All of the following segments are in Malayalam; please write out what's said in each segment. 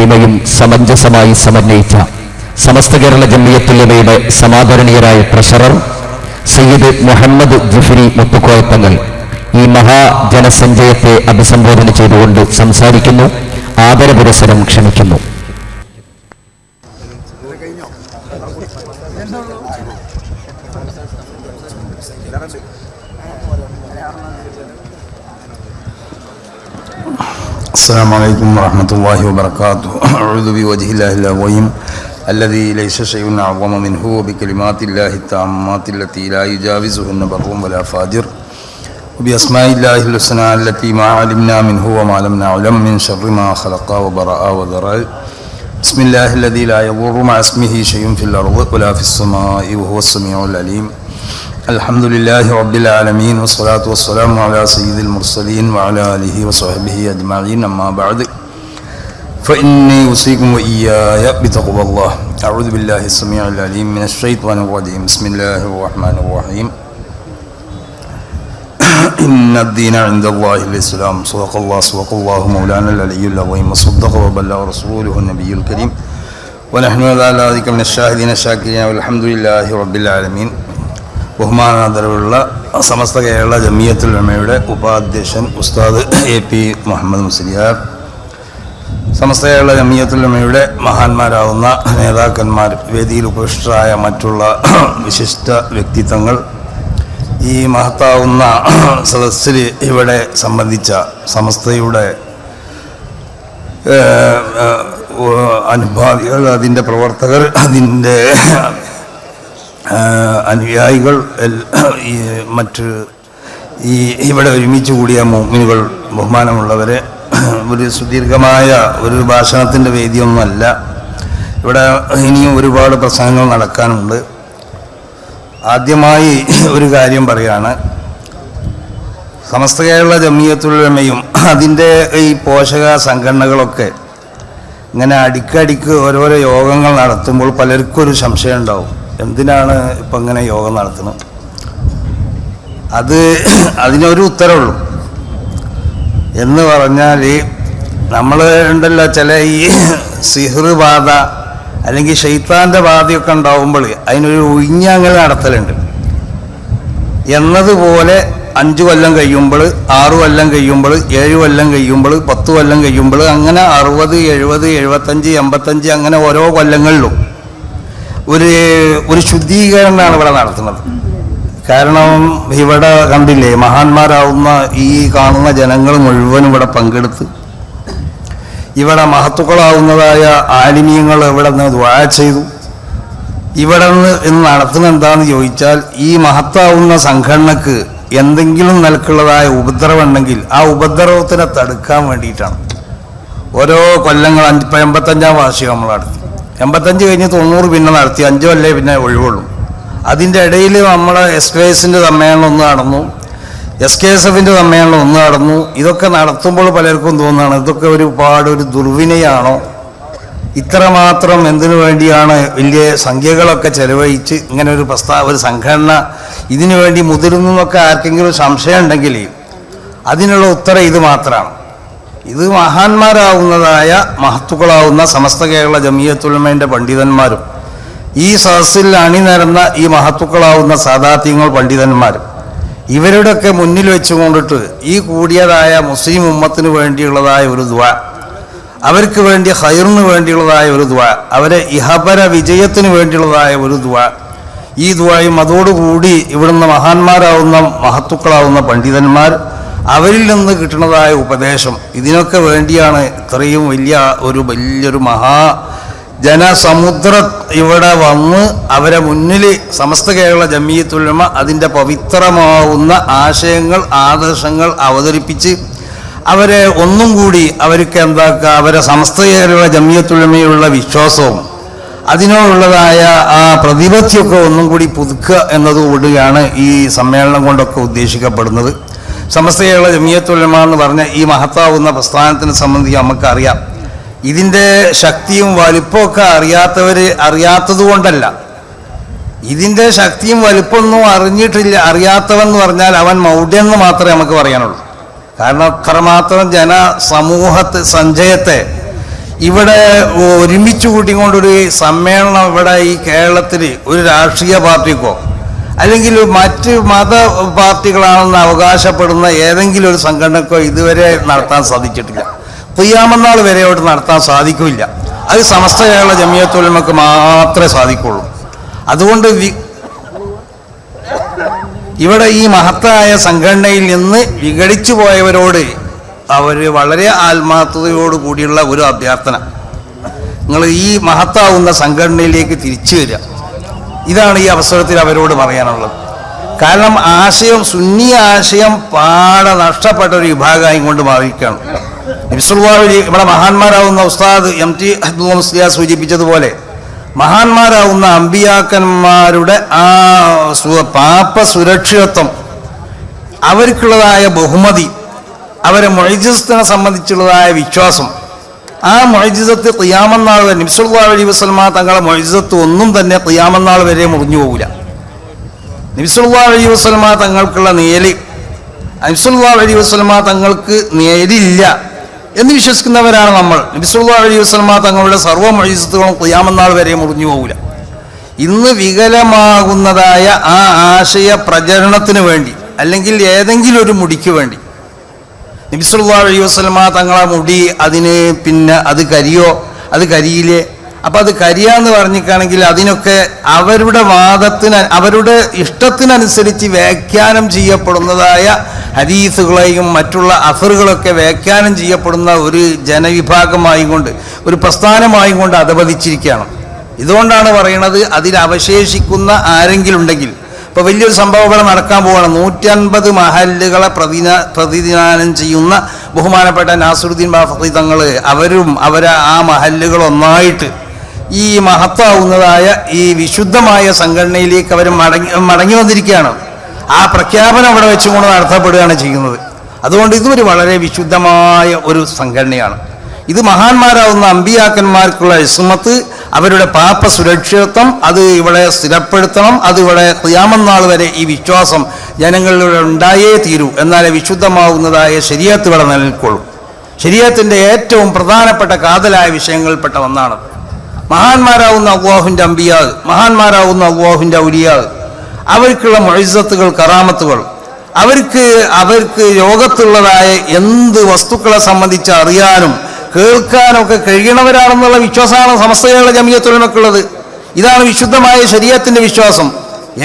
ഗരിമയും സമഞ്ജസമായി സമന്വയിച്ച സമസ്ത കേരള ജമ്മിയത്തുലമയുടെ സമാദരണീയരായ ട്രഷറർ സയ്യിദ് മുഹമ്മദ് ജുഫരി മുത്തുക്കോയത്തങ്ങൾ ഈ മഹാജനസഞ്ചയത്തെ അഭിസംബോധന ചെയ്തുകൊണ്ട് സംസാരിക്കുന്നു. ആദരപുരസരം ക്ഷണിക്കുന്നു. السلام عليكم ورحمة الله وبركاته. أعوذ بوجه الله العظيم الذي ليس شيء أعظم منه وبكلمات الله التامات التي لا يجاوزهن بر ولا فاجر. وبأسماء الله الحسنى التي ما علمنا منه وما لم نعلم من شر ما خلق وبرأ وذرأ. بسم الله الذي لا يضر مع اسمه شيء في الأرض ولا في السماء وهو السميع العليم. الحمد لله رب العالمين والصلاة والسلام على سيد المرسلين وعلى آله وصحبه أجمعين أما بعد فإني أوصيكم وإياي بتقوى الله أعوذ بالله السميع العليم من الشيطان الرجيم بسم الله الرحمن الرحيم إن الدين عند الله الإسلام صدق الله صدق الله مولانا العلي العظيم وصدق وبلغ رسوله النبي الكريم ونحن على ذلك من الشاهدين الشاكرين والحمد لله رب العالمين ബഹുമാനാദരവുള്ള സമസ്ത കേരള ജമിയത്തുൽ ഉലമയുടെ ഉപാധ്യക്ഷൻ ഉസ്താദ് എ പി മുഹമ്മദ് മുസ്ലിയാർ സമസ്ത കേരള ജമിയത്തുൽ ഉലമയുടെ മഹാന്മാരാവുന്ന നേതാക്കന്മാർ വേദിയിൽ ഉപവിഷ്ടരായ മറ്റുള്ള വിശിഷ്ട വ്യക്തിത്വങ്ങൾ ഈ മഹത്താവുന്ന സദസ്സിൽ ഇവിടെ സംബന്ധിച്ച സമസ്തയുടെ അനുഭാവികൾ അതിന്റെ പ്രവർത്തകർ അതിന്റെ അനുയായികൾ ഈ മറ്റ് ഈ ഇവിടെ ഒരുമിച്ച് കൂടിയ മോമിനുകൾ ബഹുമാനമുള്ളവരെ ഒരു സുദീർഘമായ ഒരു ഭാഷണത്തിന്റെ വേദിയൊന്നുമല്ല. ഇവിടെ ഇനിയും ഒരുപാട് പ്രസംഗങ്ങൾ നടക്കാനുണ്ട്. ആദ്യമായി ഒരു കാര്യം പറയാണ്. സമസ്ത കേരള ജമീയത്തുള്ളമയും അതിന്റെ ഈ പോഷക സംഘടനകളൊക്കെ ഇങ്ങനെ അടിക്കടിക്ക് ഓരോരോ യോഗങ്ങൾ നടത്തുമ്പോൾ പലർക്കും ഒരു സംശയം ഉണ്ടാവും എന്തിനാണ് ഇപ്പം ഇങ്ങനെ യോഗം നടത്തുന്നത്? അത് അതിനൊരു ഉത്തരവുള്ളൂ. എന്ന് പറഞ്ഞാൽ നമ്മൾ ഉണ്ടല്ലോ ചില ഈ സിഹ്ർ അല്ലെങ്കിൽ ഷെയ്ത്താന്റെ ബാധയൊക്കെ ഉണ്ടാവുമ്പോൾ അതിനൊരു ഉഴിഞ്ഞങ്ങൾ നടത്തലുണ്ട്. എന്നതുപോലെ അഞ്ച് കൊല്ലം കഴിയുമ്പോൾ ആറു കൊല്ലം കഴിയുമ്പോൾ ഏഴ് കൊല്ലം കഴിയുമ്പോൾ പത്ത് കൊല്ലം കഴിയുമ്പോൾ അങ്ങനെ അറുപത് എഴുപത് എഴുപത്തഞ്ച് എൺപത്തഞ്ച് അങ്ങനെ ഓരോ കൊല്ലങ്ങളിലും ഒരു ഒരു ശുദ്ധീകരണമാണ് ഇവിടെ നടത്തുന്നത്. കാരണം ഇവിടെ കണ്ടില്ലേ മഹാന്മാരാവുന്ന ഈ കാണുന്ന ജനങ്ങൾ മുഴുവൻ ഇവിടെ പങ്കെടുത്ത് ഇവിടെ മഹത്തുക്കളാവുന്നതായ ആലിമീയങ്ങൾ ഇവിടെ നിന്ന് ദ്വാ ചെയ്തു. ഇവിടെ നിന്ന് ഇന്ന് നടത്തുന്ന എന്താണെന്ന് ചോദിച്ചാൽ ഈ മഹത്താവുന്ന സംഘടനക്ക് എന്തെങ്കിലും നിലക്കുള്ളതായ ഉപദ്രവം ഉണ്ടെങ്കിൽ ആ ഉപദ്രവത്തിനെ തടുക്കാൻ വേണ്ടിയിട്ടാണ്. ഓരോ കൊല്ലങ്ങൾ അഞ്ച് എൺപത്തഞ്ചാം വാർഷികം നമ്മൾ നടത്തി. എൺപത്തഞ്ച് കഴിഞ്ഞ് തൊണ്ണൂറ് പിന്നെ നടത്തി അഞ്ചോ അല്ലേ പിന്നെ ഒഴിവുള്ളൂ. അതിന്റെ ഇടയിൽ നമ്മൾ എസ് കെ എസിന്റെ സമ്മേളനം ഒന്ന് നടന്നു. എസ് കെ എസ് എഫിന്റെ സമ്മേളനം ഒന്ന് നടന്നു. ഇതൊക്കെ നടത്തുമ്പോൾ പലർക്കും തോന്നുകയാണ് ഇതൊക്കെ ഒരുപാട് ഒരു ദുർവിനയാണോ? ഇത്രമാത്രം എന്തിനു വേണ്ടിയാണ് വലിയ സംഖ്യകളൊക്കെ ചെലവഴിച്ച് ഇങ്ങനെ ഒരു പ്രസ്താവ ഒരു സംഘടന ഇതിനു വേണ്ടി മുതിരുന്നൊക്കെ ആർക്കെങ്കിലും സംശയം ഉണ്ടെങ്കിൽ അതിനുള്ള ഉത്തരം ഇത് മാത്രമാണ്. ഇത് മഹാന്മാരാവുന്നതായ മഹത്തുക്കളാവുന്ന സമസ്ത കേരള ജമീയത്തുലമേന്റെ പണ്ഡിതന്മാരും ഈ സദസ്സിൽ അണിനിരന്ന ഈ മഹത്തുക്കളാവുന്ന സാദാത്യങ്ങൾ പണ്ഡിതന്മാരും ഇവരുടെയൊക്കെ മുന്നിൽ വെച്ചുകൊണ്ടിട്ട് ഈ കൂടിയതായ മുസ്ലിം ഉമ്മത്തിന് വേണ്ടിയുള്ളതായ ഒരു ദ്വ അവർക്ക് വേണ്ടി ഹൈറിന് വേണ്ടിയുള്ളതായ ഒരു ദ്വ അവരെ ഇഹപര വിജയത്തിന് വേണ്ടിയുള്ളതായ ഒരു ദ്വ ഈ ദ്വായും അതോടുകൂടി ഇവിടുന്ന് മഹാന്മാരാവുന്ന മഹത്തുക്കളാവുന്ന പണ്ഡിതന്മാർ അവരിൽ നിന്ന് കിട്ടുന്നതായ ഉപദേശം ഇതിനൊക്കെ വേണ്ടിയാണ് ഇത്രയും വലിയ ഒരു വലിയൊരു മഹാ ജനസമുദ്ര ഇവിടെ വന്ന് അവരെ മുന്നിൽ സമസ്ത കേരള ജമീയത്തുലമ അതിന്റെ പവിത്രമാവുന്ന ആശയങ്ങൾ ആദർശങ്ങൾ അവതരിപ്പിച്ച് അവരെ ഒന്നും കൂടി അവർക്ക് എന്താക്കുക അവരെ സമസ്ത കേരള ജമീയത്തുലമയുള്ള വിശ്വാസവും അതിനോടുള്ളതായ ആ പ്രതിപത്തിയൊക്കെ ഒന്നും കൂടി പുതുക്കുക എന്നതുകൂടിയാണ് ഈ സമ്മേളനം കൊണ്ടൊക്കെ ഉദ്ദേശിക്കപ്പെടുന്നത്. സമസ്ത കേരള ജമിയത്തുലമ എന്ന് പറഞ്ഞ ഈ മഹത്താവുന്ന പ്രസ്ഥാനത്തിനെ സംബന്ധിച്ച് നമുക്കറിയാം. ഇതിന്റെ ശക്തിയും വലിപ്പമൊക്കെ അറിയാത്തവർ അറിയാത്തതുകൊണ്ടല്ല ഇതിന്റെ ശക്തിയും വലിപ്പമൊന്നും അറിഞ്ഞിട്ടില്ല അറിയാത്തവൻ എന്ന് പറഞ്ഞാൽ അവൻ മൗഢ്യം എന്ന് മാത്രമേ നമുക്ക് പറയാനുള്ളൂ. കാരണം അത്രമാത്രം ജന സമൂഹത്തെ സഞ്ചയത്തെ ഇവിടെ ഒരുമിച്ച് കൂട്ടിക്കൊണ്ടൊരു സമ്മേളനം ഇവിടെ ഈ കേരളത്തിൽ ഒരു രാഷ്ട്രീയ പാർട്ടിക്കോ അല്ലെങ്കിൽ മറ്റ് മത പാർട്ടികളാണെന്ന് അവകാശപ്പെടുന്ന ഏതെങ്കിലും ഒരു സംഘടനക്കോ ഇതുവരെ നടത്താൻ സാധിച്ചിട്ടില്ല. കുയ്യാമന്നാൾ വരെ അവിടെ നടത്താൻ സാധിക്കില്ല. അത് സമസ്ത കേരള ജമിയത്തൊലിമക്ക് മാത്രമേ സാധിക്കുള്ളൂ. അതുകൊണ്ട് ഇവിടെ ഈ മഹത്തായ സംഘടനയിൽ നിന്ന് വിഘടിച്ചു പോയവരോട് അവർ വളരെ ആത്മാർത്ഥതയോട് കൂടിയുള്ള ഒരു അഭ്യർത്ഥന. നിങ്ങൾ ഈ മഹത്താവുന്ന സംഘടനയിലേക്ക് തിരിച്ചു വരിക. ഇതാണ് ഈ അവസരത്തിൽ അവരോട് പറയാനുള്ളത്. കാരണം ആശയം സുന്നി ആശയം പാടെ നഷ്ടപ്പെട്ട ഒരു വിഭാഗമായി കൊണ്ട് മാറിയിരിക്കുകയാണ്. നബിസുൽവാഹി ഇവിടെ മഹാന്മാരാവുന്ന ഉസ്താദ് എം ടി അബ്ദുൽ സൂചിപ്പിച്ചതുപോലെ മഹാന്മാരാവുന്ന അമ്പിയാക്കന്മാരുടെ ആ പാപ്പ പാപ സുരക്ഷിതത്വം അവർക്കുള്ളതായ ബഹുമതി അവരെ മൊഴിജസ്തനെ സംബന്ധിച്ചുള്ളതായ വിശ്വാസം ആ മൊഴിജിസത്ത് ഖിയാമന്നാൾ വരെ നബിസുല്ലാ അലൈഹി വസ്ലമ തങ്ങളെ മൊഴിജിസത്ത് ഒന്നും തന്നെ ഖിയാമന്നാൾ വരെ മുറിഞ്ഞു പോകില്ല നബിസുല്ലാ അലൈഹി വസ്ലമ തങ്ങൾക്കുള്ള നേൽ നബിസുല്ലാ അലൈഹി വസ്ലമ തങ്ങൾക്ക് നേലില്ല എന്ന് വിശ്വസിക്കുന്നവരാണ് നമ്മൾ. നബിസുല്ലാ അലൈഹി വസ്ലമ തങ്ങളുടെ സർവ മൊഴിജിസത്തുകളും ഖിയാമന്നാൾ വരെ മുറിഞ്ഞു പോകില്ല ഇന്ന് വികലമാകുന്നതായ ആ ആശയ പ്രചരണത്തിന് വേണ്ടി അല്ലെങ്കിൽ ഏതെങ്കിലും ഒരു മുടിക്ക് വേണ്ടി നബിസുല്ലാ അലൈഹി വസ്ലമ തങ്ങളെ മുടി അതിന് പിന്നെ അത് കരിയോ? അത് കരിയില്ലേ? അപ്പം അത് കരിയാന്ന് പറഞ്ഞിക്കാണെങ്കിൽ അതിനൊക്കെ അവരുടെ വാദത്തിന് അവരുടെ ഇഷ്ടത്തിനനുസരിച്ച് വ്യാഖ്യാനം ചെയ്യപ്പെടുന്നതായ ഹദീസുകളെയും മറ്റുള്ള അസറുകളൊക്കെ വ്യാഖ്യാനം ചെയ്യപ്പെടുന്ന ഒരു ജനവിഭാഗമായി കൊണ്ട് ഒരു പ്രസ്ഥാനമായി കൊണ്ട് അധപതിച്ചിരിക്കുകയാണ് ഇതുകൊണ്ടാണ് പറയുന്നത് അതിൽ അവശേഷിക്കുന്ന ആരെങ്കിലും ഉണ്ടെങ്കിൽ ഇപ്പോൾ വലിയൊരു സംഭവം ഇവിടെ നടക്കാൻ പോവാണ്. നൂറ്റൻപത് മഹല്ലുകളെ പ്രതിന പ്രതിദിനാനം ചെയ്യുന്ന ബഹുമാനപ്പെട്ട നാസുദ്ദീൻ ബാഫി തങ്ങൾ അവരും അവരെ ആ മഹല്ലുകൾ ഒന്നായിട്ട് ഈ മഹത്വാവുന്നതായ ഈ വിശുദ്ധമായ സംഘടനയിലേക്ക് അവർ മടങ്ങി മടങ്ങി വന്നിരിക്കുകയാണ്. ആ പ്രഖ്യാപനം അവിടെ വെച്ചുകൊണ്ട് നടത്തപ്പെടുകയാണ് ചെയ്യുന്നത്. അതുകൊണ്ട് ഇതൊരു വളരെ വിശുദ്ധമായ ഒരു സംഘടനയാണ്. ഇത് മഹാന്മാരാവുന്ന അമ്പിയാക്കന്മാർക്കുള്ള ഇസ്മത്ത് അവരുടെ പാപ സുരക്ഷിതത്വം അത് ഇവിടെ സ്ഥിരപ്പെടുത്തണം അത് ഇവിടെ ക്രിയാമന്നാൾ വരെ ഈ വിശ്വാസം ജനങ്ങളിലൂടെ ഉണ്ടായേ തീരൂ. എന്നാലേ വിശുദ്ധമാവുന്നതായ ശരീരത്ത് ഇവിടെ നിലനിൽക്കുള്ളൂ. ശരീരത്തിന്റെ ഏറ്റവും പ്രധാനപ്പെട്ട കാതലായ വിഷയങ്ങളിൽപ്പെട്ട ഒന്നാണ് മഹാന്മാരാവുന്ന അള്ളാഹുവിന്റെ അമ്പിയാത് മഹാന്മാരാവുന്ന അള്ളാഹുവിന്റെ ഔലിയാവ് അവർക്കുള്ള മൊഴിസത്തുകൾ കറാമത്തുകൾ അവർക്ക് അവർക്ക് രോഗത്തുള്ളതായ എന്ത് വസ്തുക്കളെ സംബന്ധിച്ച് അറിയാനും കേൾക്കാനൊക്കെ കഴിയണവരാണെന്നുള്ള വിശ്വാസമാണ് സമസ്തകളുടെ ജമിയത്തുലമക്കുള്ളത് ഇതാണ് വിശുദ്ധമായ ശരീരത്തിന്റെ വിശ്വാസം.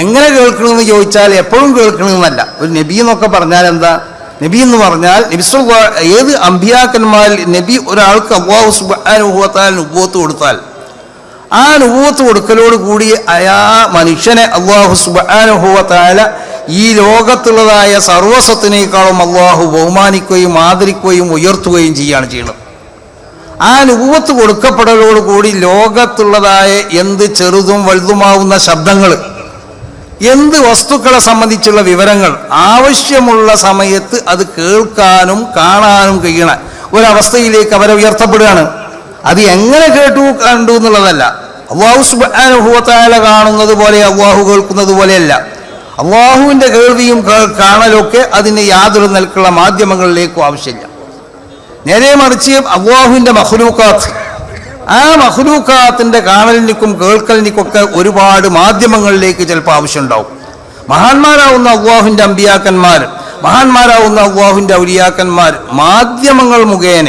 എങ്ങനെ കേൾക്കണമെന്ന് ചോദിച്ചാൽ എപ്പോഴും കേൾക്കണമെന്നല്ല. ഒരു നബി എന്നൊക്കെ പറഞ്ഞാൽ എന്താ? നബി എന്ന് പറഞ്ഞാൽ നബിസ്വ ഏത് അമ്പിയാക്കന്മാരിൽ നബി ഒരാൾക്ക് അള്ളാഹു സുബാനുഭവത്താൽ നുഭവത്ത് കൊടുത്താൽ ആ നുഭവത്ത് കൊടുക്കലോട് കൂടി അയാ മനുഷ്യനെ അള്ളാഹു സുബാനുഭവത്താല ഈ ലോകത്തുള്ളതായ സർവസ്വത്തിനേക്കാളും അള്ളാഹു ബഹുമാനിക്കുകയും ആദരിക്കുകയും ഉയർത്തുകയും ചെയ്യുകയാണ് ചെയ്യുന്നത്. ആ നുപൂവത്ത് കൊടുക്കപ്പെടലോട് കൂടി ലോകത്തുള്ളതായ എന്ത് ചെറുതും വലുതുമാവുന്ന ശബ്ദങ്ങൾ എന്ത് വസ്തുക്കളെ സംബന്ധിച്ചുള്ള വിവരങ്ങൾ ആവശ്യമുള്ള സമയത്ത് അത് കേൾക്കാനും കാണാനും കഴിയണ ഒരവസ്ഥയിലേക്ക് അവരെ ഉയർത്തപ്പെടുകയാണ്. അത് എങ്ങനെ കേട്ടു കണ്ടു എന്നുള്ളതല്ല. അള്ളാഹു സുബാനുഭവത്തായ കാണുന്നത് പോലെ അള്ളാഹു കേൾക്കുന്നത് പോലെയല്ല. അള്ളാഹുവിന്റെ കേൾവിയും കാണലൊക്കെ അതിന് യാതൊരു നിലക്കുള്ള മാധ്യമങ്ങളിലേക്കും ആവശ്യമില്ല. നേരെ മറിച്ച് അള്ളാഹുവിന്റെ മഹ്ലൂക്കാത്ത് ആ മഹ്ലൂക്കാത്തിന്റെ കാണലിനിക്കും കേൾക്കലിനിക്കൊക്കെ ഒരുപാട് മാധ്യമങ്ങളിലേക്ക് ചിലപ്പോൾ ആവശ്യമുണ്ടാവും. മഹാന്മാരാവുന്ന അള്ളാഹുവിന്റെ അമ്പിയാക്കന്മാർ മഹാന്മാരാവുന്ന അള്ളാഹുവിന്റെ ഔലിയാക്കന്മാർ മാധ്യമങ്ങൾ മുഖേന.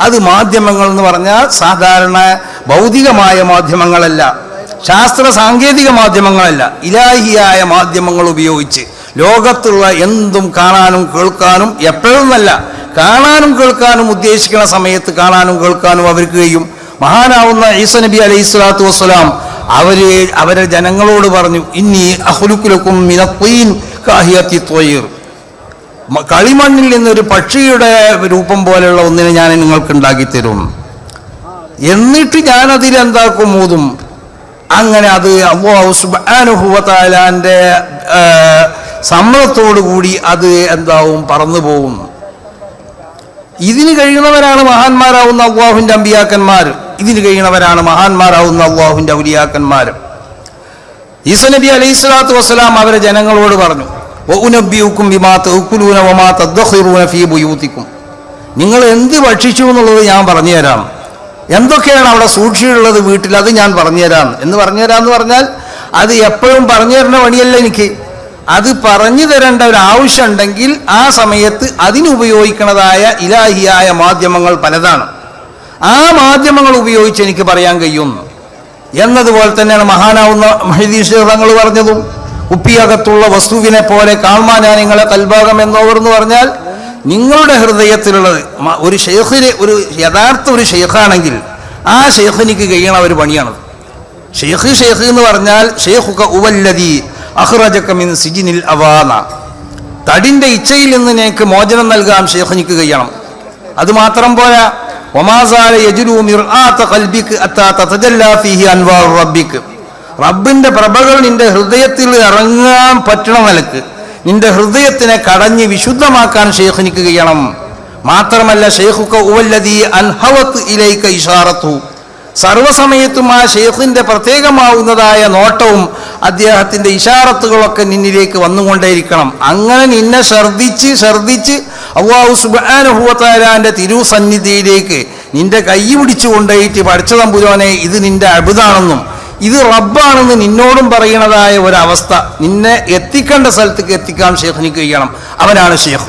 അത് മാധ്യമങ്ങൾ എന്ന് പറഞ്ഞാൽ സാധാരണ ഭൗതികമായ മാധ്യമങ്ങളല്ല ശാസ്ത്ര സാങ്കേതിക മാധ്യമങ്ങളല്ല ഇലാഹിയായ മാധ്യമങ്ങൾ ഉപയോഗിച്ച് ലോകത്തുള്ള എന്തും കാണാനും കേൾക്കാനും എപ്പോഴൊന്നല്ല കാണാനും കേൾക്കാനും ഉദ്ദേശിക്കുന്ന സമയത്ത് കാണാനും കേൾക്കാനും അവർക്ക് കഴിയും. മഹാനാവുന്ന ഈസ നബി അലൈഹി സ്വലാത്തു വസ്സലാം അവർ അവരെ ജനങ്ങളോട് പറഞ്ഞു ഇനി അഹുലുക്കുലക്കും കളിമണ്ണിൽ നിന്നൊരു പക്ഷിയുടെ രൂപം പോലെയുള്ള ഒന്നിനെ ഞാൻ നിങ്ങൾക്ക് ഉണ്ടാക്കി തരും എന്നിട്ട് ഞാൻ അതിൽ എന്താക്കും മൂതും അങ്ങനെ അത് അള്ളാഹു സുബാനുഭവത്താലാന്റെ സമ്മതത്തോടു കൂടി അത് എന്താവും? പറന്നു പോകും ഇതിന് കഴിയുന്നവരാണ് മഹാന്മാരാവുന്ന അള്ളാഹുവിന്റെ അമ്പിയാക്കന്മാർ ഇതിന് കഴിയുന്നവരാണ് മഹാന്മാരാവുന്ന അള്ളാഹുവിന്റെ ഔലിയാക്കന്മാർ ഈസ നബി അലൈഹി സ്വലാത്തു വസ്സലാം അവരെ ജനങ്ങളോട് പറഞ്ഞു "വഉനബ്ബിഉക്കും ബിമാ തഅക്കുലൂന വമാ ഫീ നിങ്ങൾ എന്ത് ഭക്ഷിച്ചു എന്നുള്ളത് ഞാൻ പറഞ്ഞുതരാം. എന്തൊക്കെയാണ് അവിടെ സൂക്ഷിച്ചിട്ടുള്ളത് വീട്ടിൽ? അത് ഞാൻ പറഞ്ഞുതരാം. എന്ന് പറഞ്ഞുതരാന്ന് പറഞ്ഞാൽ അത് എപ്പോഴും പറഞ്ഞു തരുന്ന പണിയല്ല എനിക്ക്. അത് പറഞ്ഞു തരേണ്ട ഒരു ആവശ്യമുണ്ടെങ്കിൽ ആ സമയത്ത് അതിനുപയോഗിക്കുന്നതായ ഇലാഹിയായ മാധ്യമങ്ങൾ പലതാണ്. ആ മാധ്യമങ്ങൾ ഉപയോഗിച്ച് എനിക്ക് പറയാൻ കഴിയുന്നു. എന്നതുപോലെ തന്നെയാണ് മഹാനാവുന്ന മഹിദീശ്വരങ്ങൾ പറഞ്ഞതും കുപ്പിയകത്തുള്ള വസ്തുവിനെ പോലെ കാൺമാ ഞാൻ നിങ്ങളെ കൽഭാഗം എന്നോവർ എന്ന് പറഞ്ഞാൽ നിങ്ങളുടെ ഹൃദയത്തിലുള്ളത് ഒരു ഷെയ്ഖിന് ഒരു യഥാർത്ഥ ഒരു ഷെയ്ഖാണെങ്കിൽ ആ ഷെയ്ഖിനിക്ക് കഴിയണ ഒരു പണിയാണത്. ഷെയ്ഖ് ഷെയ്ഖ് എന്ന് പറഞ്ഞാൽ ഷെയ്ഖുക ഉവല്ലതി അഹ്റജക മിൻ സിജിനിൽ അവാന. തടിന്റെ ഇച്ഛയിൽ നിന്ന് നിനക്ക് മോചനം നൽകാൻ ശേഖനിക്കുകയാണ് കഴിയണം അത് മാത്രം പോരാ. ഒമാസാല യജുലു മിർആത്ത ഖൽബിക്ക് അത്താ തതജല്ലാ ഫീഹി അൻവാർ റബ്ബിക്ക് റബ്ബിന്റെ പ്രഭകൾ നിന്റെ ഹൃദയത്തിൽ ഇറങ്ങാൻ പറ്റണ നിലയ്ക്ക് നിന്റെ ഹൃദയത്തിനെ കടഞ്ഞ് വിശുദ്ധമാക്കാൻ ശേഖനിക്കുകയാണ് മാത്രമല്ല ഷെയ്ഖുക ഉവല്ലതി അൻഹവത്ത് ഇലൈക ഇഷാറത്തു. സർവസമയത്തും ആ ഷെയ്ഖിന്റെ പ്രത്യേകമാവുന്നതായ നോട്ടവും അദ്ദേഹത്തിന്റെ ഇഷാറത്തുകളൊക്കെ നിന്നിലേക്ക് വന്നുകൊണ്ടേയിരിക്കണം. അങ്ങനെ നിന്നെ ഛർദിച്ച് ഛർദിച്ച് അള്ളാഹു സുബാനുഭവത്താരാന്റെ തിരുസന്നിധിയിലേക്ക് നിന്റെ കൈ പിടിച്ചു കൊണ്ടുപോയിട്ട് പഠിച്ച തമ്പുരോനെ ഇത് നിന്റെ അബുദാണെന്നും ഇത് റബ്ബാണെന്ന് നിന്നോടും പറയുന്നതായ ഒരവസ്ഥ നിന്നെ എത്തിക്കേണ്ട സ്ഥലത്തേക്ക് എത്തിക്കാൻ ഷെയ്ഖിനിക്ക് കഴിയണം. അവനാണ് ഷെയ്ഖ്.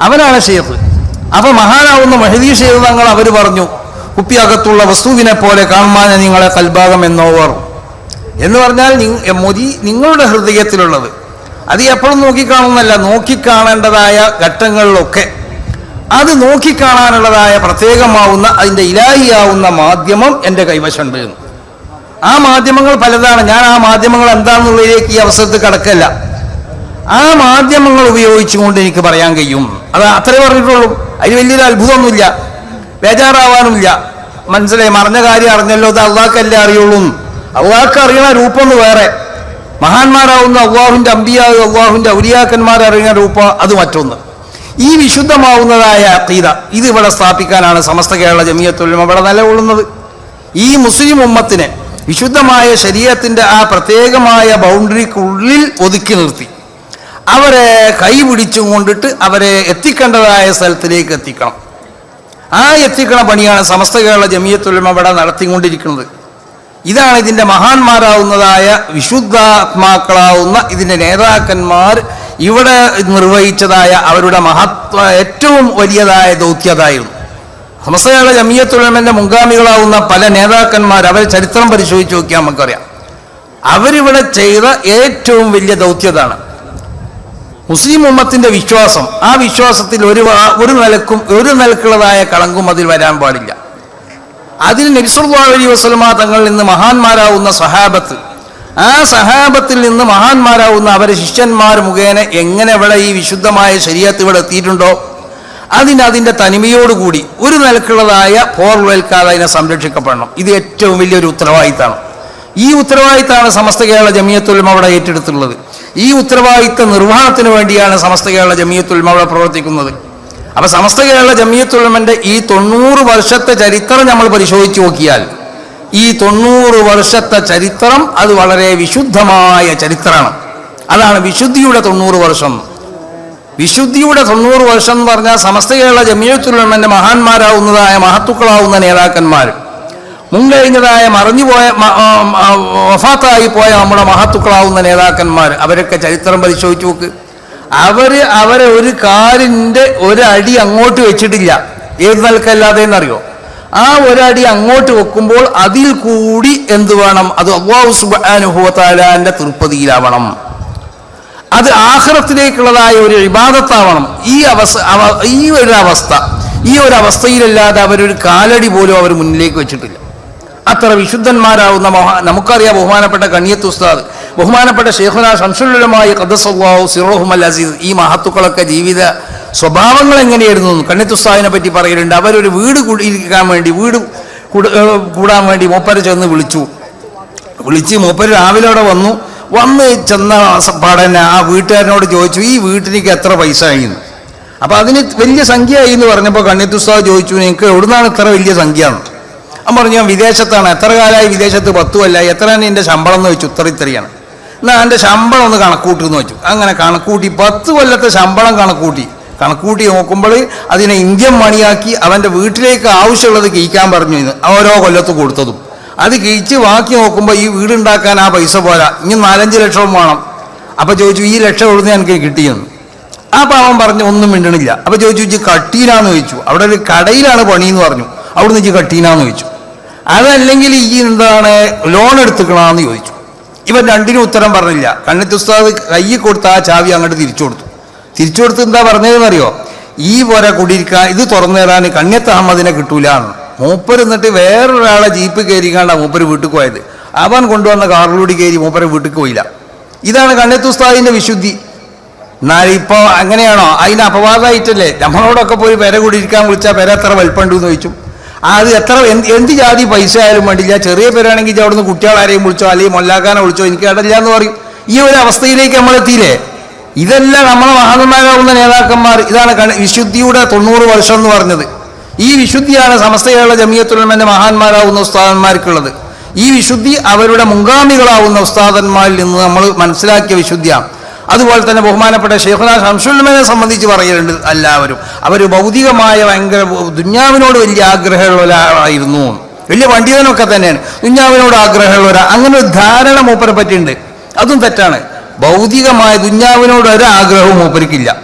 അവനാണ് ഷെയ്ഖ്. അപ്പൊ മഹാനാവുന്ന മഹദീ ഷെയ്ഖ് തങ്ങൾ അവർ പറഞ്ഞു. കുപ്പിയകത്തുള്ള വസ്തുവിനെ പോലെ കാണുവാൻ നിങ്ങളെ കൽഭാഗം എന്നോവർ. എന്ന് പറഞ്ഞാൽ മൊതി നിങ്ങളുടെ ഹൃദയത്തിലുള്ളത്. അത് എപ്പോഴും നോക്കിക്കാണുന്നല്ല നോക്കിക്കാണേണ്ടതായ ഘട്ടങ്ങളിലൊക്കെ. അത് നോക്കിക്കാണാനുള്ളതായ പ്രത്യേകമാവുന്ന അതിന്റെ ഇലാഹിയാവുന്ന മാധ്യമം എന്റെ കൈവശമുണ്ട്. ആ മാധ്യമങ്ങൾ പലതാണ്. ഞാൻ ആ മാധ്യമങ്ങൾ എന്താണെന്നുള്ളതിലേക്ക് ഈ അവസരത്തിൽ കടക്കല്ല. ആ മാധ്യമങ്ങൾ ഉപയോഗിച്ചുകൊണ്ട് എനിക്ക് പറയാൻ കഴിയും. അത് അത്രേ പറഞ്ഞിട്ടുള്ളൂ. അതിന് വലിയൊരു അത്ഭുതമൊന്നുമില്ല. ബേജാറാവാനുമില്ല മനസ്സിലായി? മറഞ്ഞ കാര്യം അറിഞ്ഞല്ലോ അത് അള്ളാഹ്ക്കല്ലേ അറിയുള്ളൂ. അള്ളാഹ്ക്ക് അറിയണ രൂപം വേറെ. മഹാന്മാരാവുന്ന അള്ളാഹുവിന്റെ അമ്പിയാവ് അള്ളാഹുവിന്റെ ഔലിയാക്കന്മാർ അറിയുന്ന രൂപ അത് മറ്റൊന്ന്. ഈ വിശുദ്ധമാവുന്നതായ അക്കീത ഇത് ഇവിടെ സ്ഥാപിക്കാനാണ് സമസ്ത കേരള ജമിയത്തൊഴിലും ഇവിടെ നിലകൊള്ളുന്നത്. ഈ മുസ്ലിം ഉമ്മത്തിനെ വിശുദ്ധമായ ശരീരത്തിന്റെ ആ പ്രത്യേകമായ ബൗണ്ടറിക്കുള്ളിൽ ഒതുക്കി നിർത്തി. അവരെ കൈ പിടിച്ചു കൊണ്ടിട്ട് അവരെ എത്തിക്കേണ്ടതായ സ്ഥലത്തിലേക്ക് എത്തിക്കണം. ആ എത്തിക്കണ പണിയാണ് സമസ്ത കേരള ജമിയത്തുലമ ഇവിടെ നടത്തിക്കൊണ്ടിരിക്കുന്നത്. ഇതാണ് ഇതിന്റെ മഹാന്മാരാവുന്നതായ വിശുദ്ധാത്മാക്കളാവുന്ന ഇതിന്റെ നേതാക്കന്മാർ ഇവിടെ നിർവഹിച്ചതായ അവരുടെ മഹത്വ ഏറ്റവും വലിയതായ ദൗത്യതായിരുന്നു. സമസ്ത കേരള ജമിയത്തുലമന്റെ മുൻഗാമികളാവുന്ന പല നേതാക്കന്മാർ അവരെ ചരിത്രം പരിശോധിച്ച് നോക്കിയാൽ നമുക്കറിയാം. അവരിവിടെ ചെയ്ത ഏറ്റവും വലിയ ദൗത്യതാണ്. മുസ്ലിം ഉമ്മത്തിന്റെ വിശ്വാസം ആ വിശ്വാസത്തിൽ ഒരു ഒരു നിലക്കും ഒരു നിലക്കുള്ളതായ കളങ്കും അതിൽ വരാൻ പാടില്ല. അതിൽ നബിസുല്ലാ അലൈഹി വസ്ലമ തങ്ങളിൽ നിന്ന് മഹാന്മാരാവുന്ന സഹാബത്ത് ആ സഹാബത്തിൽ നിന്ന് മഹാന്മാരാവുന്ന അവരെ ശിഷ്യന്മാർ മുഖേന എങ്ങനെ ഇവിടെ ഈ വിശുദ്ധമായ ശരീരത്ത് ഇവിടെ എത്തിയിട്ടുണ്ടോ അതിന് അതിന്റെ തനിമയോടുകൂടി ഒരു നിലക്കുള്ളതായ പോർവേൽക്കാതെ അതിനെ സംരക്ഷിക്കപ്പെടണം. ഇത് ഏറ്റവും വലിയൊരു ഉത്തരവാദിത്തമാണ്. ഈ ഉത്തരവാദിത്തമാണ് സമസ്ത കേരള ജമിയത്തുൽമ അവിടെ ഏറ്റെടുത്തുള്ളത് ഈ ഉത്തരവാദിത്ത നിർവഹണത്തിന് വേണ്ടിയാണ് സമസ്ത കേരള ജമിയത്തുൽമ അവിടെ പ്രവർത്തിക്കുന്നത്. അപ്പൊ സമസ്ത കേരള ജമിയത്തുൽമന്റെ ഈ തൊണ്ണൂറ് വർഷത്തെ ചരിത്രം നമ്മൾ പരിശോധിച്ചു നോക്കിയാൽ ഈ തൊണ്ണൂറ് വർഷത്തെ ചരിത്രം അത് വളരെ വിശുദ്ധമായ ചരിത്രമാണ്. അതാണ് വിശുദ്ധിയുടെ തൊണ്ണൂറ് വർഷം. വിശുദ്ധിയുടെ തൊണ്ണൂറ് വർഷം എന്ന് പറഞ്ഞാൽ സമസ്ത കേരള ജമിയത്തുൽമന്റെ മഹാന്മാരാവുന്നതായ മഹത്തുക്കളാവുന്ന നേതാക്കന്മാർ. മുൻകഴിഞ്ഞതായ മറിഞ്ഞുപോയ വഫാത്തായി പോയ നമ്മുടെ മഹത്തുക്കളാവുന്ന നേതാക്കന്മാർ അവരൊക്കെ ചരിത്രം പരിശോധിച്ച് നോക്ക്. അവർ അവരെ ഒരു കാലിന്റെ ഒരടി അങ്ങോട്ട് വെച്ചിട്ടില്ല. ഏത് നിലക്കല്ലാതെ എന്നറിയോ ആ ഒരടി അങ്ങോട്ട് വെക്കുമ്പോൾ അതിൽ കൂടി എന്ത് വേണം? അത് അള്ളാഹു സുബാനുഭവത്താലാന്റെ തൃപ്പതിയിലാവണം അത് ആഹ്റത്തിലേക്കുള്ളതായ ഒരു വിവാദത്താവണം ഈ അവസ്ഥ അവ- ഈ ഒരു അവസ്ഥ ഈ ഒരു അവസ്ഥയിലല്ലാതെ അവരൊരു കാലടി പോലും അവർ മുന്നിലേക്ക് വെച്ചിട്ടില്ല. അത്ര വിശുദ്ധന്മാരാവുന്ന മഹാ നമുക്കറിയാം ബഹുമാനപ്പെട്ട കണ്ണിയത്ത് ഉസ്താദ്. ബഹുമാനപ്പെട്ട ഷെയ്ഖുന ഷംസുല്ലുലമായി ഖദസല്ലാഹു സിറോഹും അൽ അസീസ് ഈ മഹത്തുക്കളൊക്കെ ജീവിത സ്വഭാവങ്ങൾ എങ്ങനെയായിരുന്നു കണ്ണിയത്ത് ഉസ്താദിനെ പറ്റി പറയുന്നുണ്ട്. അവരൊരു വീട് കുടിയിരിക്കാൻ വേണ്ടി വീട് കൂടാൻ വേണ്ടി മൂപ്പരെ ചെന്ന് വിളിച്ചു. വിളിച്ച് മൂപ്പര് രാവിലെ വന്നു. വന്ന് ചെന്ന പാടന്നെ ആ വീട്ടുകാരനോട് ചോദിച്ചു ഈ വീട്ടിലേക്ക് എത്ര പൈസ ആയിരുന്നു അപ്പോൾ അതിന് വലിയ സംഖ്യ ആയി എന്ന് പറഞ്ഞപ്പോൾ കണ്ണിത്തുസ്താവ് ചോദിച്ചു നിങ്ങൾക്ക് എവിടുന്നാണ് ഇത്ര വലിയ സംഖ്യ? എന്ന്. അവൻ പറഞ്ഞു ഞാൻ വിദേശത്താണ്. എത്ര കാലമായി വിദേശത്ത് പത്തുമല്ല എത്ര എത്രയാണ് എന്റെ ശമ്പളം? എന്ന് വെച്ചു ഇത്രയാണ്. എന്നാൽ എന്റെ ശമ്പളം ഒന്ന് കണക്കൂട്ടി എന്ന് വെച്ചു അങ്ങനെ കണക്കൂട്ടി പത്ത് കൊല്ലത്തെ ശമ്പളം കണക്കൂട്ടി. കണക്കൂട്ടി നോക്കുമ്പോൾ അതിനെ ഇന്ത്യൻ മണിയാക്കി അവന്റെ വീട്ടിലേക്ക് ആവശ്യമുള്ളത് കീക്കാൻ പറഞ്ഞു ഇന്ന് ഓരോ കൊല്ലത്ത് കൊടുത്തതും. അത് കിഴിച്ച് ബാക്കി നോക്കുമ്പോൾ ഈ വീടുണ്ടാക്കാൻ ആ പൈസ പോരാ. ഇനി നാലഞ്ച് ലക്ഷവും വേണം. അപ്പോൾ ചോദിച്ചു ഈ ലക്ഷം എവിടുന്ന് എനിക്ക് കിട്ടിയെന്ന്? ആ പാവം പറഞ്ഞു ഒന്നും മിണ്ടണില്ല. അപ്പോൾ ചോദിച്ചു ഇജ്ജ് കട്ടീനാന്ന് ചോദിച്ചു. അവിടെ ഒരു കടയിലാണ് പണിയെന്ന് പറഞ്ഞു. അവിടുന്ന് ഇജ്ജ് കട്ടീനാന്ന് ചോദിച്ചു. അതല്ലെങ്കിൽ ഈ എന്താണ് ലോൺ എടുത്തുക്കണമെന്ന് ചോദിച്ചു. ഇവൻ രണ്ടിനും ഉത്തരം പറഞ്ഞില്ല. കണ്ണിത്ത് ഉസ്താദ് കയ്യിൽ കൊടുത്ത ആ ചാവി അങ്ങോട്ട് തിരിച്ചു കൊടുത്തു. തിരിച്ചു കൊടുത്ത് എന്താ പറഞ്ഞതെന്നറിയോ? ഈ പോരെ കുടിയിരിക്കാൻ ഇത് തുറന്നു തരാൻ കണ്ണിയത്ത് അഹമ്മദിനെ കിട്ടൂലാന്ന്. മൂപ്പർ എന്നിട്ട് വേറൊരാളെ ജീപ്പ് കയറിക്കാണ്ടാണ് മൂപ്പര് വീട്ടിൽ പോയത്. അവൻ കൊണ്ടുവന്ന കാറിലൂടെ കയറി മൂപ്പരെ വീട്ടിൽ പോയില്ല. ഇതാണ് കണ്ണിത്ത് ഉസ്താദിന്റെ വിശുദ്ധി. എന്നാൽ ഇപ്പോൾ അങ്ങനെയാണോ? അതിന് അപവാദമായിട്ടല്ലേ? നമ്മളോടൊക്കെ പോയി പെര കൂടിയിരിക്കാൻ വിളിച്ചാൽ പെര എത്ര വലുപ്പമുണ്ടെന്ന് ചോദിച്ചു. അത് എത്ര എന്ത് ജാതി പൈസ ആയാലും വേണ്ടില്ല. ചെറിയ പേരാണെങ്കിൽ അവിടുന്ന് കുട്ടികളാരെയും വിളിച്ചോ അല്ലെങ്കിൽ മൊല്ലാക്കാനെ വിളിച്ചോ എനിക്ക് കേട്ടില്ല എന്ന് പറയും. ഈ ഒരു അവസ്ഥയിലേക്ക് നമ്മൾ എത്തിയില്ലേ? ഇതെല്ലാം നമ്മളെ മഹാന്മാരാകുന്ന നേതാക്കന്മാർ ഇതാണ് വിശുദ്ധിയുടെ തൊണ്ണൂറ് വർഷം എന്ന് പറഞ്ഞത്. ഈ വിശുദ്ധിയാണ് സമസ്തയുള്ള കേരള ജമിയത്തുലമന്റെ മഹാന്മാരാകുന്ന ഉസ്താദന്മാർക്കുള്ളത്. ഈ വിശുദ്ധി അവരുടെ മുൻഗാമികളാവുന്ന ഉസ്താദന്മാരിൽ നിന്ന് നമ്മൾ മനസ്സിലാക്കിയ വിശുദ്ധിയാണ്. അതുപോലെ തന്നെ ബഹുമാനപ്പെട്ട ഷെയ്ഖുന ഷംസുൽമനെ സംബന്ധിച്ച് പറയുന്നുണ്ട് എല്ലാവരും. അവർ ഭൗതികമായ ഭയങ്കര ദുഞ്ഞാവിനോട് വലിയ ആഗ്രഹമുള്ള ആഗ്രഹമുള്ളവരായിരുന്നു. വലിയ പണ്ഡിതനൊക്കെ തന്നെയാണ്. ദുഞ്ഞാവിനോട് ആഗ്രഹമുള്ളവരാ. അങ്ങനെ ഒരു ധാരണ മൂപ്പരെ പറ്റിയുണ്ട് അതും തെറ്റാണ്. ഭൗതികമായ ദുഞ്ഞാവിനോട് ഒരു ആഗ്രഹവും മൂപ്പർക്കില്ല.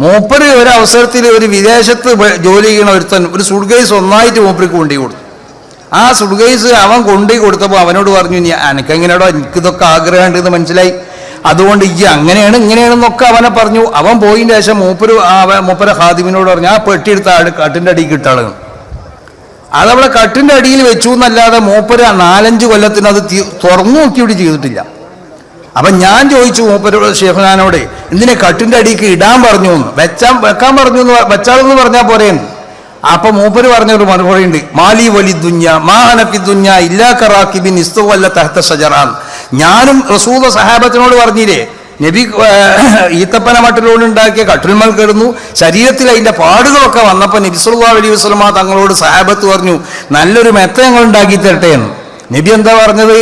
മൂപ്പര് ഒരു അവസരത്തിൽ ഒരു വിദേശത്ത് ജോലി ചെയ്യണ ഒരുത്തൻ ഒരു സുഡ്ഗൈസ് ഒന്നായിട്ട് മൂപ്പരിക്ക് കൊണ്ടു കൊടുത്തു. ആ സുഡ്ഗൈസ് അവൻ കൊണ്ടു കൊടുത്തപ്പോൾ അവനോട് പറഞ്ഞു നീ എനക്കെങ്ങനെയാടോ എനിക്കിതൊക്കെ ആഗ്രഹമുണ്ട് എന്ന് മനസ്സിലായി. അതുകൊണ്ട് ഈ അങ്ങനെയാണ് ഇങ്ങനെയാണെന്നൊക്കെ അവനെ പറഞ്ഞു. അവൻ പോയതിന് ശേഷം മൂപ്പര് മൂപ്പര ഹാദിമിനോട് പറഞ്ഞു ആ പെട്ടിയെടുത്ത ആട് കട്ടിന്റെ അടിയിൽ കിട്ടാളുകൾ അതവിടെ കട്ടിന്റെ അടിയിൽ വെച്ചു എന്നല്ലാതെ മൂപ്പര് നാലഞ്ച് കൊല്ലത്തിന് അത് തുറന്നു തുറന്നു നോക്കിയിട്ട് ചെയ്തിട്ടില്ല. അപ്പൊ ഞാൻ ചോദിച്ചു മൂപ്പരോട് ഷെയ്ഖുനാനോട് എന്തിനെ കട്ടിന്റെ അടിക്ക് ഇടാൻ പറഞ്ഞു എന്ന്? വെച്ചാൻ വെക്കാൻ പറഞ്ഞു എന്ന് വെച്ചാളെന്ന് പറഞ്ഞാൽ പോരേന്ന്. അപ്പൊ മൂപ്പര് പറഞ്ഞൊരു മറുപടി ഉണ്ട് മാലി വലി ദുഞ്ഞ മാ അനഫി ദുഞ്ഞ ഇല്ലാ കറാക്കിബിൻ ഇസ്തുവല്ല തഹത്ത ഷജറാൻ. ഞാനും റസൂദ സഹാബത്തിനോട് പറഞ്ഞില്ലേ നബി ഈത്തപ്പന മട്ടിലോട് ഉണ്ടാക്കിയ കട്ടിൽമൽ കിടന്നു ശരീരത്തിൽ അതിന്റെ പാടുകളൊക്കെ വന്നപ്പോൾ നബി സുല്ലാ അലൈഹി വസല്ലമ തങ്ങളോട് സഹാബത്ത് പറഞ്ഞു നല്ലൊരു മെത്ത ഞങ്ങൾ ഉണ്ടാക്കി തരട്ടെ എന്ന്. നബി എന്താ പറഞ്ഞത്?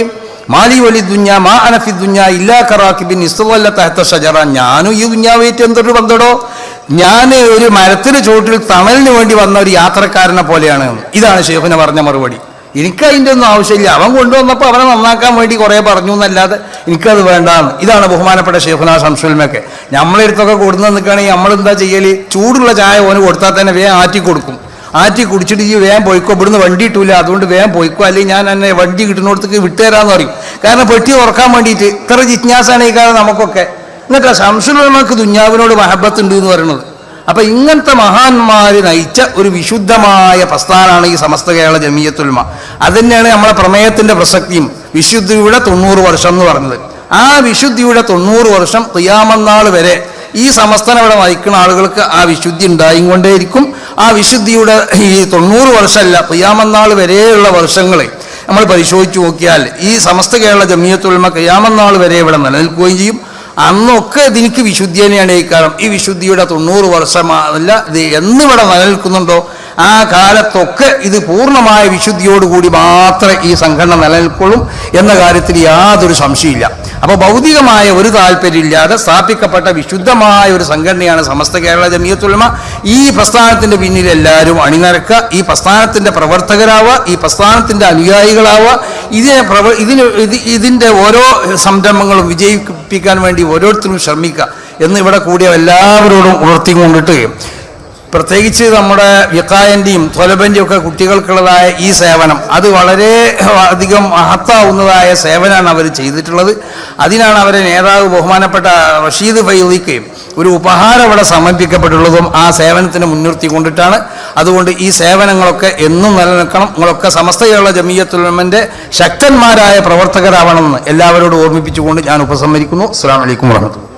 മാലി വലി ദുഞ്ഞ മാ അനഫി ദുഞ്ഞ ഇല്ലാ കറാക്കിബിൻ ഇസ്തുവല്ല തഹത്ത ഷജറ. ഞാനും ഈ ദുഞ്ഞാവേറ്റ് എന്തൊരു ബന്ധടോ ഞാൻ ഒരു മരത്തിന് ചോട്ടിൽ തണലിന് വേണ്ടി വന്ന ഒരു യാത്രക്കാരനെ പോലെയാണ്. ഇതാണ് ഷേഫിനെ പറഞ്ഞ മറുപടി. എനിക്ക് അതിന്റെ ഒന്നും ആവശ്യമില്ല. അവൻ കൊണ്ടുവന്നപ്പോൾ അവനെ നന്നാക്കാൻ വേണ്ടി കുറേ പറഞ്ഞു എന്നല്ലാതെ എനിക്കത് വേണ്ടാന്ന്. ഇതാണ് ബഹുമാനപ്പെട്ട ഷെയ്ഖുന നമ്മളെ നമ്മളെടുത്തൊക്കെ കൊടുന്ന് നിൽക്കുകയാണെങ്കിൽ നമ്മളെന്താ ചെയ്യൽ ചൂടുള്ള ചായ ഓന് കൊടുത്താൽ തന്നെ വേഗം ആറ്റി കൊടുക്കും. ആറ്റി കുടിച്ചിട്ട് ഈ വേഗം പോയിക്കോ. ഇവിടുന്ന് വണ്ടി ഇട്ടില്ല അതുകൊണ്ട് വേഗം പോയിക്കോ. അല്ലെങ്കിൽ ഞാൻ എന്നെ വണ്ടി കിട്ടുന്നിടത്തേക്ക് വിട്ടുതരാമെന്ന് പറയും. കാരണം പെട്ടി ഉറക്കാൻ വേണ്ടിയിട്ട് ഇത്ര ജിജ്ഞാസാണ് ഈ കാരണം നമുക്കൊക്കെ. എന്നിട്ടാ സംശുലമക്ക് ദുഞ്ഞാവിനോട് മഹബത്ത് ഉണ്ട് എന്ന് പറയുന്നത്. അപ്പൊ ഇങ്ങനത്തെ മഹാന്മാര് നയിച്ച ഒരു വിശുദ്ധമായ പ്രസ്ഥാനമാണ് ഈ സമസ്ത കേരള ജമീയത്തുൽമ അത് തന്നെയാണ് നമ്മളെ പ്രമേയത്തിന്റെ പ്രസക്തിയും. വിശുദ്ധിയുടെ തൊണ്ണൂറ് വർഷം എന്ന് പറഞ്ഞത്. ആ വിശുദ്ധിയുടെ തൊണ്ണൂറ് വർഷം തുയാമന്നാൾ വരെ ഈ സമസ്തനം ഇവിടെ നയിക്കുന്ന ആളുകൾക്ക് ആ വിശുദ്ധി ഉണ്ടായും കൊണ്ടേയിരിക്കും ആ വിശുദ്ധിയുടെ ഈ തൊണ്ണൂറ് വർഷമല്ല തുയാമന്നാൾ വരെയുള്ള വർഷങ്ങളെ നമ്മൾ പരിശോധിച്ചു നോക്കിയാൽ ഈ സമസ്ത കേരള ജമീയത്തുൽമ കയ്യാമന്നാൾ വരെ ഇവിടെ നിലനിൽക്കുകയും ചെയ്യും. അന്നൊക്കെ ഇതിനിക്ക് വിശുദ്ധി തന്നെയാണ് ഈ കാലം. ഈ വിശുദ്ധിയുടെ തൊണ്ണൂറ് വർഷമല്ല ഇത് എന്നിവിടെ നിലനിൽക്കുന്നുണ്ടോ? ആ കാലത്തൊക്കെ ഇത് പൂർണമായ വിശുദ്ധിയോടുകൂടി മാത്രമേ ഈ സംഘടന നിലനിൽക്കുള്ളൂ എന്ന കാര്യത്തിൽ യാതൊരു സംശയമില്ല അപ്പോൾ ഭൗതികമായ ഒരു താല്പര്യമില്ലാതെ സ്ഥാപിക്കപ്പെട്ട വിശുദ്ധമായ ഒരു സംഘടനയാണ് സമസ്ത കേരള ജമിയത്തുലമ ഈ പ്രസ്ഥാനത്തിന്റെ പിന്നിൽ എല്ലാവരും അണിനിരക്കുക. ഈ പ്രസ്ഥാനത്തിന്റെ പ്രവർത്തകരാവുക. ഈ പ്രസ്ഥാനത്തിന്റെ അനുയായികളാവുക. ഇതിനെ പ്രവ ഇതിന് ഇതിന്റെ ഓരോ സംരംഭങ്ങളും വിജയിപ്പിക്കാൻ വേണ്ടി ഓരോരുത്തരും ശ്രമിക്കുക എന്ന് ഇവിടെ കൂടിയ എല്ലാവരോടും ഉണർത്തിക്കൊണ്ടിട്ട് പ്രത്യേകിച്ച് നമ്മുടെ വിക്കായന്റെയും തൊലബന്റെയും ഒക്കെ കുട്ടികൾക്കുള്ളതായ ഈ സേവനം അത് വളരെ അധികം മഹത്താവുന്നതായ സേവനമാണ് അവർ ചെയ്തിട്ടുള്ളത്. അതിനാണ് അവരെ നേതാവ് ബഹുമാനപ്പെട്ട റഷീദ് ഫൈദിക്ക് ഒരു ഉപഹാരം ഇവിടെ സമർപ്പിക്കപ്പെട്ടുള്ളതും ആ സേവനത്തിന് മുൻനിർത്തി കൊണ്ടിട്ടാണ് അതുകൊണ്ട് ഈ സേവനങ്ങളൊക്കെ എന്നും നിലനിൽക്കണം. നിങ്ങളൊക്കെ സമസ്തയുള്ള ജമീയത്തുലമന്റെ ശക്തന്മാരായ പ്രവർത്തകരാവണമെന്ന് എല്ലാവരോടും ഓർമ്മിപ്പിച്ചുകൊണ്ട് ഞാൻ ഉപസംഹരിക്കുന്നു. അസ്സാം വലൈക്കും വാഹമത്തുള്ള